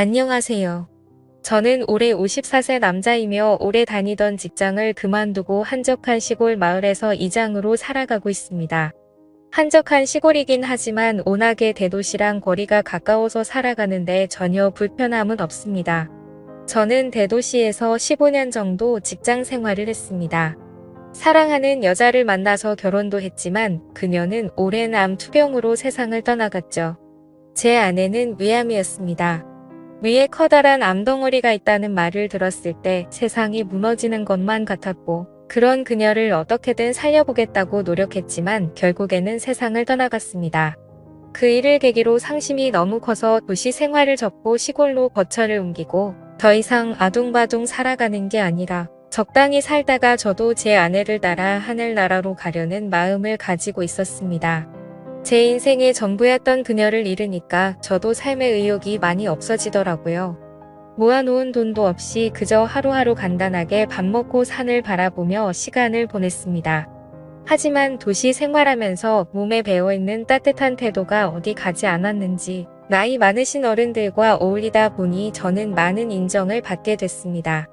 안녕하세요. 저는 올해 54세 남자이며 오래 다니던 직장을 그만두고 한적한 시골 마을에서 이장으로 살아가고 있습니다. 한적한 시골이긴 하지만 워낙에 대도시랑 거리가 가까워서 살아가는데 전혀 불편함은 없습니다. 저는 대도시에서 15년 정도 직장 생활을 했습니다. 사랑하는 여자를 만나서 결혼도 했지만 그녀는 오랜 암 투병으로 세상을 떠나갔죠. 제 아내는 위암이었습니다. 위에 커다란 암덩어리가 있다는 말을 들었을 때 세상이 무너지는 것만 같았고 그런 그녀를 어떻게든 살려보겠다고 노력했지만 결국에는 세상을 떠나갔습니다. 그 일을 계기로 상심이 너무 커서 도시 생활을 접고 시골로 거처를 옮기고 더 이상 아둥바둥 살아가는 게 아니라 적당히 살다가 저도 제 아내를 따라 하늘나라로 가려는 마음을 가지고 있었습니다. 제 인생의 전부였던 그녀를 잃으니까 저도 삶의 의욕이 많이 없어지더라고요. 모아놓은 돈도 없이 그저 하루하루 간단하게 밥 먹고 산을 바라보며 시간을 보냈습니다. 하지만 도시 생활하면서 몸에 배어있는 따뜻한 태도가 어디 가지 않았는지 나이 많으신 어른들과 어울리다 보니 저는 많은 인정을 받게 됐습니다.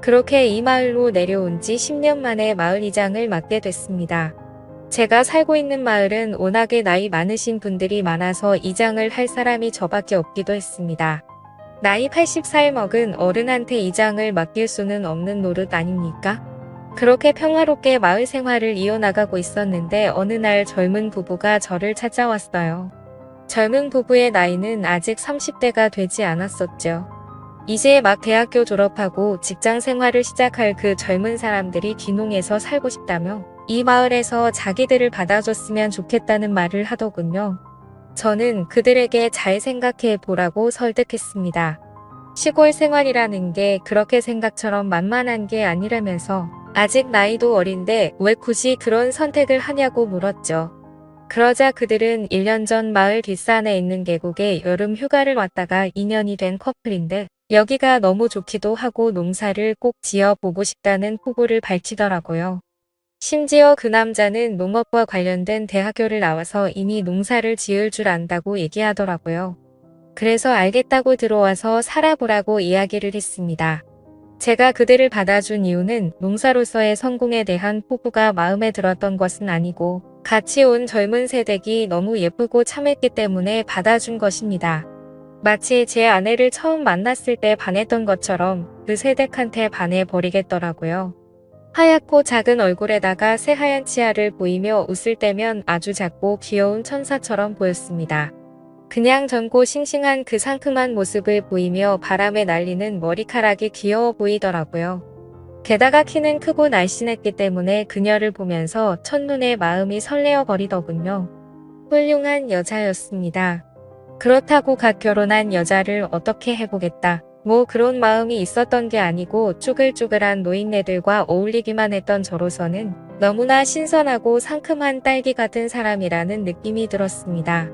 그렇게 이 마을로 내려온 지 10년 만에 마을 이장을 맡게 됐습니다. 제가 살고 있는 마을은 워낙에 나이 많으신 분들이 많아서 이장을 할 사람이 저밖에 없기도 했습니다. 나이 80살 먹은 어른한테 이장을 맡길 수는 없는 노릇 아닙니까? 그렇게 평화롭게 마을 생활을 이어나가고 있었는데 어느 날 젊은 부부가 저를 찾아왔어요. 젊은 부부의 나이는 아직 30대가 되지 않았었죠. 이제 막 대학교 졸업하고 직장 생활을 시작할 그 젊은 사람들이 귀농해서 살고 싶다며 이 마을에서 자기들을 받아줬으면 좋겠다는 말을 하더군요. 저는 그들에게 잘 생각해 보라고 설득했습니다. 시골 생활이라는 게 그렇게 생각처럼 만만한 게 아니라면서 아직 나이도 어린데 왜 굳이 그런 선택을 하냐고 물었죠. 그러자 그들은 1년 전 마을 뒷산에 있는 계곡에 여름 휴가를 왔다가 2년이 된 커플인데 여기가 너무 좋기도 하고 농사를 꼭 지어 보고 싶다는 포부를 밝히더라고요. 심지어 그 남자는 농업과 관련된 대학교를 나와서 이미 농사를 지을 줄 안다고 얘기하더라고요. 그래서 알겠다고 들어와서 살아보라고 이야기를 했습니다. 제가 그들을 받아준 이유는 농사로서의 성공에 대한 포부가 마음에 들었던 것은 아니고 같이 온 젊은 세대기 너무 예쁘고 참했기 때문에 받아준 것입니다. 마치 제 아내를 처음 만났을 때 반했던 것처럼 그 세댁한테 반해 버리겠더라고요. 하얗고 작은 얼굴에다가 새하얀 치아를 보이며 웃을 때면 아주 작고 귀여운 천사처럼 보였습니다. 그냥 젊고 싱싱한 그 상큼한 모습을 보이며 바람에 날리는 머리카락이 귀여워 보이더라고요. 게다가 키는 크고 날씬했기 때문에 그녀를 보면서 첫눈에 마음이 설레어 버리더군요. 훌륭한 여자였습니다. 그렇다고 갓 결혼한 여자를 어떻게 해보겠다. 뭐 그런 마음이 있었던 게 아니고 쭈글쭈글한 노인네들과 어울리기만 했던 저로서는 너무나 신선하고 상큼한 딸기 같은 사람이라는 느낌이 들었습니다.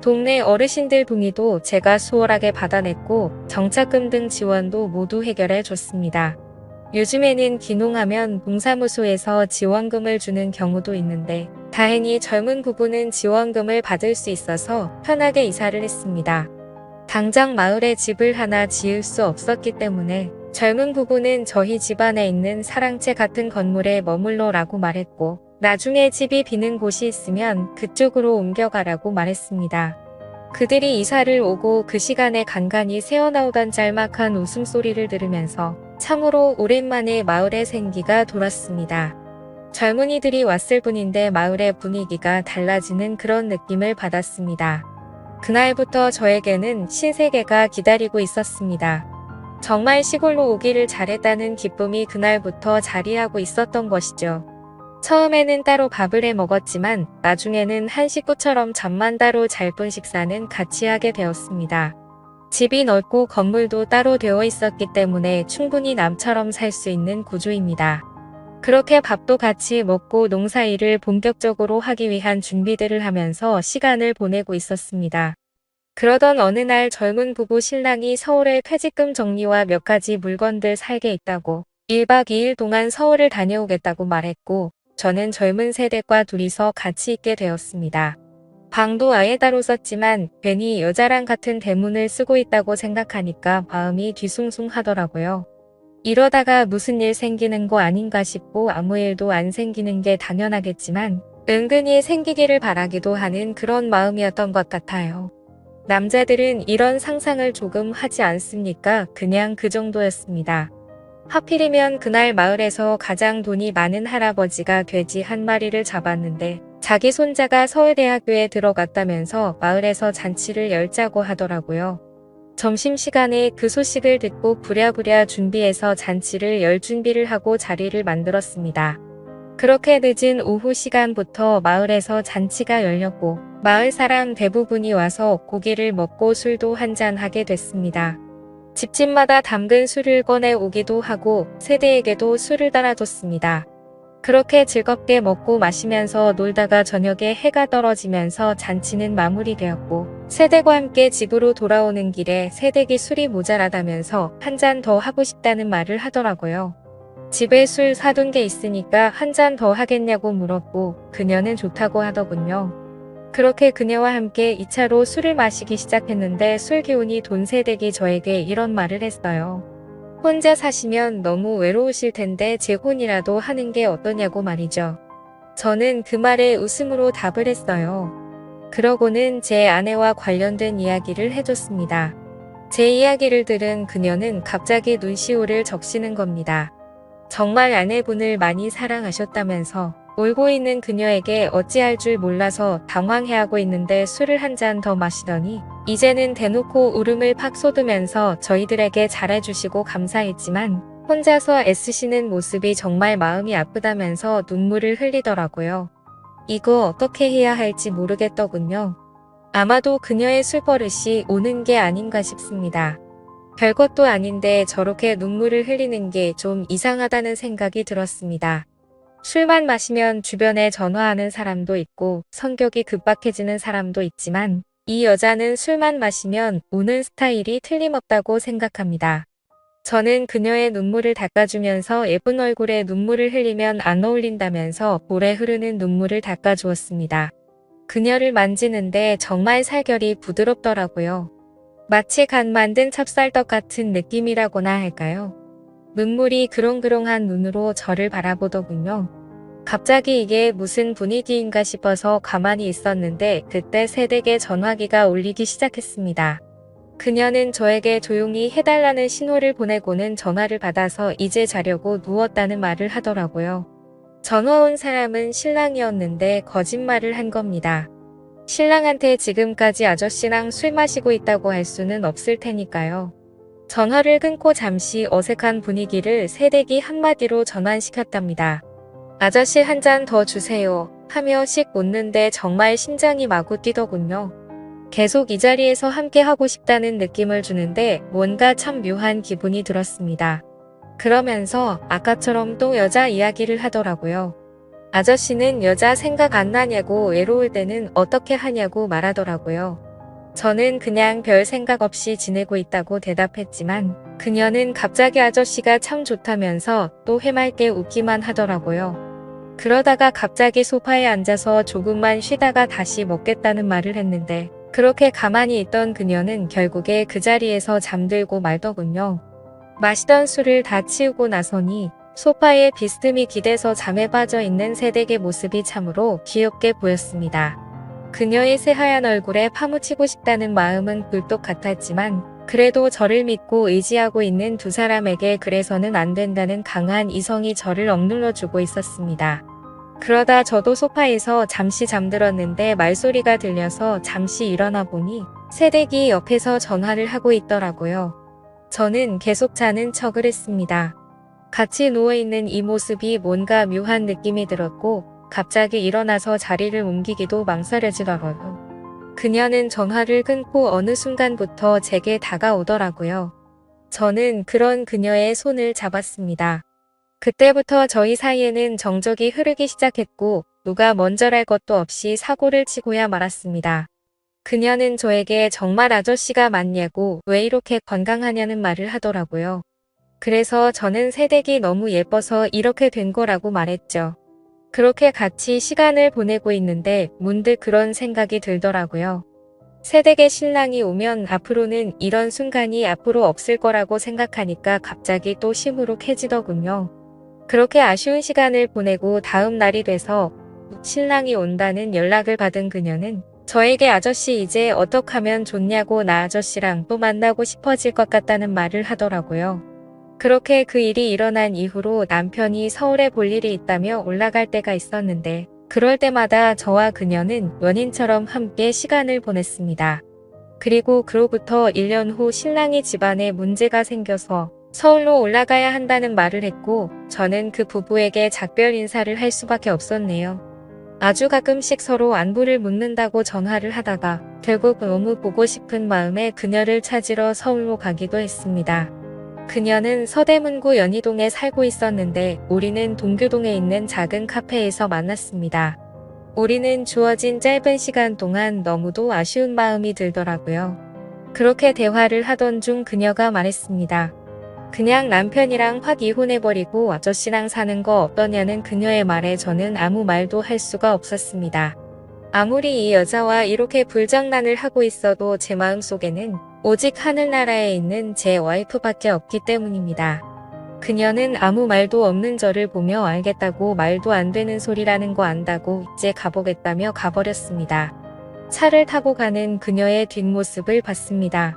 동네 어르신들 동의도 제가 수월하게 받아냈고 정착금 등 지원도 모두 해결해 줬습니다. 요즘에는 귀농하면 동사무소에서 지원금을 주는 경우도 있는데 다행히 젊은 부부는 지원금을 받을 수 있어서 편하게 이사를 했습니다. 당장 마을에 집을 하나 지을 수 없었기 때문에 젊은 부부는 저희 집안에 있는 사랑채 같은 건물에 머물러라고 말했고 나중에 집이 비는 곳이 있으면 그쪽으로 옮겨가라고 말했습니다. 그들이 이사를 오고 그 시간에 간간히 새어나오던 짤막한 웃음소리를 들으면서 참으로 오랜만에 마을의 생기가 돌았습니다. 젊은이들이 왔을 뿐인데 마을의 분위기가 달라지는 그런 느낌을 받았습니다. 그날부터 저에게는 신세계가 기다리고 있었습니다. 정말 시골로 오기를 잘했다는 기쁨이 그날부터 자리하고 있었던 것이죠. 처음에는 따로 밥을 해 먹었지만 나중에는 한 식구처럼 잠만 따로 잘쁜 식사는 같이 하게 되었습니다. 집이 넓고 건물도 따로 되어 있었기 때문에 충분히 남처럼 살 수 있는 구조입니다. 그렇게 밥도 같이 먹고 농사일을 본격적으로 하기 위한 준비들을 하면서 시간을 보내고 있었습니다. 그러던 어느 날 젊은 부부 신랑이 서울에 퇴직금 정리와 몇 가지 물건들 살게 있다고 1박 2일 동안 서울을 다녀오겠다고 말했고 저는 젊은 세대과 둘이서 같이 있게 되었습니다. 방도 아예 따로 썼지만 괜히 여자랑 같은 대문을 쓰고 있다고 생각하니까 마음이 뒤숭숭 하더라고요. 이러다가 무슨 일 생기는 거 아닌가 싶고 아무 일도 안 생기는 게 당연하겠지만 은근히 생기기를 바라기도 하는 그런 마음이었던 것 같아요. 남자들은 이런 상상을 조금 하지 않습니까? 그냥 그 정도였습니다. 하필이면 그날 마을에서 가장 돈이 많은 할아버지가 돼지 한 마리를 잡았는데 자기 손자가 서울대학교에 들어갔다면서 마을에서 잔치를 열자고 하더라고요. 점심시간에 그 소식을 듣고 부랴부랴 준비해서 잔치를 열 준비를 하고 자리를 만들었습니다. 그렇게 늦은 오후 시간부터 마을에서 잔치가 열렸고 마을 사람 대부분이 와서 고기를 먹고 술도 한잔하게 됐습니다. 집집마다 담근 술을 꺼내 오기도 하고 세대에게도 술을 따라줬습니다. 그렇게 즐겁게 먹고 마시면서 놀다가 저녁에 해가 떨어지면서 잔치는 마무리되었고 세대과 함께 집으로 돌아오는 길에 세대기 술이 모자라다면서 한 잔 더 하고 싶다는 말을 하더라고요. 집에 술 사둔 게 있으니까 한 잔 더 하겠냐고 물었고 그녀는 좋다고 하더군요. 그렇게 그녀와 함께 2차로 술을 마시기 시작했는데 술 기운이 돈 세대기 저에게 이런 말을 했어요. 혼자 사시면 너무 외로우실 텐데 제 혼이라도 하는 게 어떠냐고 말이죠. 저는 그 말에 웃음으로 답을 했어요. 그러고는 제 아내와 관련된 이야기를 해줬습니다. 제 이야기를 들은 그녀는 갑자기 눈시울을 적시는 겁니다. 정말 아내분을 많이 사랑하셨다면서 울고 있는 그녀에게 어찌할 줄 몰라서 당황해하고 있는데 술을 한 잔 더 마시더니 이제는 대놓고 울음을 팍 쏟으면서 저희들에게 잘해주시고 감사했지만 혼자서 애쓰시는 모습이 정말 마음이 아프다면서 눈물을 흘리더라고요. 이거 어떻게 해야 할지 모르겠더군요. 아마도 그녀의 술버릇이 오는 게 아닌가 싶습니다. 별것도 아닌데 저렇게 눈물을 흘리는 게 좀 이상하다는 생각이 들었습니다. 술만 마시면 주변에 전화하는 사람도 있고 성격이 급박해지는 사람도 있지만 이 여자는 술만 마시면 우는 스타일이 틀림없다고 생각합니다. 저는 그녀의 눈물을 닦아주면서 예쁜 얼굴에 눈물을 흘리면 안 어울린다면서 볼에 흐르는 눈물을 닦아주었습니다. 그녀를 만지는데 정말 살결이 부드럽더라고요. 마치 간 만든 찹쌀떡 같은 느낌이라고나 할까요? 눈물이 그렁그렁한 눈으로 저를 바라보더군요. 갑자기 이게 무슨 분위기인가 싶어서 가만히 있었는데 그때 세대계 전화기가 울리기 시작했습니다. 그녀는 저에게 조용히 해달라는 신호를 보내고는 전화를 받아서 이제 자려고 누웠다는 말을 하더라고요. 전화 온 사람은 신랑이었는데 거짓말을 한 겁니다. 신랑한테 지금까지 아저씨랑 술 마시고 있다고 할 수는 없을 테니까요. 전화를 끊고 잠시 어색한 분위기를 새댁이 한마디로 전환시켰답니다. 아저씨 한 잔 더 주세요. 하며 씩 웃는데 정말 심장이 마구 뛰더군요. 계속 이 자리에서 함께 하고 싶다는 느낌을 주는데 뭔가 참 묘한 기분이 들었습니다. 그러면서 아까처럼 또 여자 이야기를 하더라고요. 아저씨는 여자 생각 안 나냐고 외로울 때는 어떻게 하냐고 말하더라고요. 저는 그냥 별 생각 없이 지내고 있다고 대답했지만 그녀는 갑자기 아저씨가 참 좋다면서 또 해맑게 웃기만 하더라고요. 그러다가 갑자기 소파에 앉아서 조금만 쉬다가 다시 먹겠다는 말을 했는데 그렇게 가만히 있던 그녀는 결국에 그 자리에서 잠들고 말더군요. 마시던 술을 다 치우고 나서니 소파에 비스듬히 기대서 잠에 빠져 있는 새댁의 모습이 참으로 귀엽게 보였습니다. 그녀의 새하얀 얼굴에 파묻히고 싶다는 마음은 굴뚝 같았지만 그래도 저를 믿고 의지하고 있는 두 사람에게 그래서는 안 된다는 강한 이성이 저를 억눌러 주고 있었습니다. 그러다 저도 소파에서 잠시 잠들었는데 말소리가 들려서 잠시 일어나 보니 새댁이 옆에서 전화를 하고 있더라고요. 저는 계속 자는 척을 했습니다. 같이 누워있는 이 모습이 뭔가 묘한 느낌이 들었고 갑자기 일어나서 자리를 옮기기도 망설여지더라고요. 그녀는 전화를 끊고 어느 순간부터 제게 다가오더라고요. 저는 그런 그녀의 손을 잡았습니다. 그때부터 저희 사이에는 정적이 흐르기 시작했고 누가 먼저랄 것도 없이 사고를 치고야 말았습니다. 그녀는 저에게 정말 아저씨가 맞냐고 왜 이렇게 건강하냐는 말을 하더라고요. 그래서 저는 새댁이 너무 예뻐서 이렇게 된 거라고 말했죠. 그렇게 같이 시간을 보내고 있는데 문득 그런 생각이 들더라고요. 새댁의 신랑이 오면 앞으로는 이런 순간이 앞으로 없을 거라고 생각하니까 갑자기 또 시무룩해지더군요. 그렇게 아쉬운 시간을 보내고 다음 날이 돼서 신랑이 온다는 연락을 받은 그녀는 저에게 아저씨 이제 어떡하면 좋냐고 나 아저씨랑 또 만나고 싶어질 것 같다는 말을 하더라고요. 그렇게 그 일이 일어난 이후로 남편이 서울에 볼 일이 있다며 올라갈 때가 있었는데 그럴 때마다 저와 그녀는 연인처럼 함께 시간을 보냈습니다. 그리고 그로부터 1년 후 신랑이 집안에 문제가 생겨서 서울로 올라가야 한다는 말을 했고 저는 그 부부에게 작별 인사를 할 수밖에 없었네요. 아주 가끔씩 서로 안부를 묻는다고 전화를 하다가 결국 너무 보고 싶은 마음에 그녀를 찾으러 서울로 가기도 했습니다. 그녀는 서대문구 연희동에 살고 있었는데 우리는 동교동에 있는 작은 카페에서 만났습니다. 우리는 주어진 짧은 시간 동안 너무도 아쉬운 마음이 들더라고요. 그렇게 대화를 하던 중 그녀가 말했습니다. 그냥 남편이랑 확 이혼해버리고 아저씨랑 사는 거 어떠냐는 그녀의 말에 저는 아무 말도 할 수가 없었습니다. 아무리 이 여자와 이렇게 불장난을 하고 있어도 제 마음속에는 오직 하늘나라에 있는 제 와이프밖에 없기 때문입니다. 그녀는 아무 말도 없는 저를 보며 알겠다고 말도 안 되는 소리라는 거 안다고 이제 가보겠다며 가버렸습니다. 차를 타고 가는 그녀의 뒷모습을 봤습니다.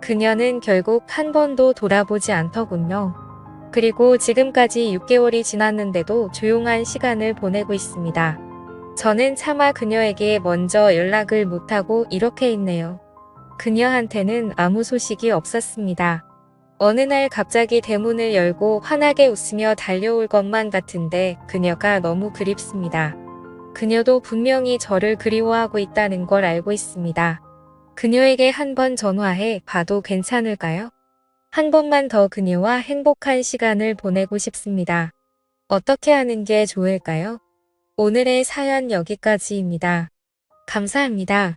그녀는 결국 한 번도 돌아보지 않더군요. 그리고 지금까지 6개월이 지났는데도 조용한 시간을 보내고 있습니다. 저는 차마 그녀에게 먼저 연락을 못하고 이렇게 있네요. 그녀한테는 아무 소식이 없었습니다. 어느 날 갑자기 대문을 열고 환하게 웃으며 달려올 것만 같은데 그녀가 너무 그립습니다. 그녀도 분명히 저를 그리워하고 있다는 걸 알고 있습니다. 그녀에게 한 번 전화해 봐도 괜찮을까요? 한 번만 더 그녀와 행복한 시간을 보내고 싶습니다. 어떻게 하는 게 좋을까요? 오늘의 사연 여기까지입니다. 감사합니다.